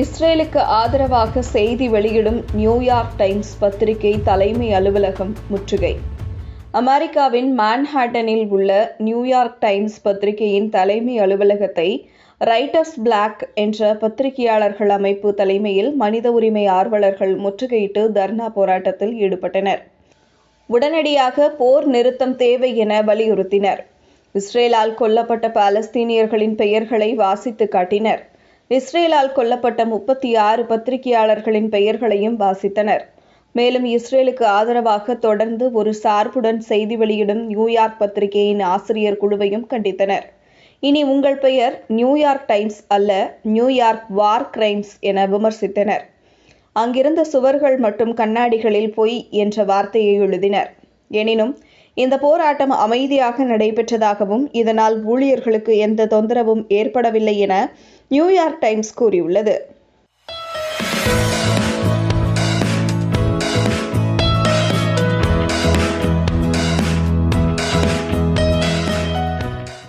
இஸ்ரேலுக்கு ஆதரவாக செய்தி வெளியிடும் நியூயார்க் டைம்ஸ் பத்திரிகை தலைமை அலுவலகம் முற்றுகை. அமெரிக்காவின் மேன்ஹாட்டனில் உள்ள நியூயார்க் டைம்ஸ் பத்திரிகையின் தலைமை அலுவலகத்தை ரைட்டர்ஸ் பிளாக் என்ற பத்திரிகையாளர்கள் அமைப்பு தலைமையில் மனித உரிமை ஆர்வலர்கள் முற்றுகையிட்டு தர்ணா போராட்டத்தில் ஈடுபட்டனர். உடனடியாக போர் நிறுத்தம் தேவை என வலியுறுத்தினர். இஸ்ரேலால் கொல்லப்பட்ட பாலஸ்தீனியர்களின் பெயர்களை வாசித்து காட்டினர். இஸ்ரேலால் கொல்லப்பட்ட முப்பத்தி ஆறு பத்திரிகையாளர்களின் பெயர்களையும் வாசித்தனர். மேலும் இஸ்ரேலுக்கு ஆதரவாக தொடர்ந்து ஒரு சார்புடன் செய்தி வெளியிடும் நியூயார்க் பத்திரிகையின் ஆசிரியர் குழுவையும் கண்டித்தனர். இனி உங்கள் பெயர் நியூயார்க் டைம்ஸ் அல்ல நியூயார்க் வார் கிரைம்ஸ் என விமர்சித்தனர். அங்கிருந்த சுவர்கள் மற்றும் கண்ணாடிகளில் பொய் என்ற வார்த்தையை எழுதினர். எனினும் இந்த போராட்டம் அமைதியாக நடைபெற்றதாகவும் இதனால் ஊழியர்களுக்கு எந்த தொந்தரவும் ஏற்படவில்லை என நியூயார்க் டைம்ஸ் கூறியுள்ளது.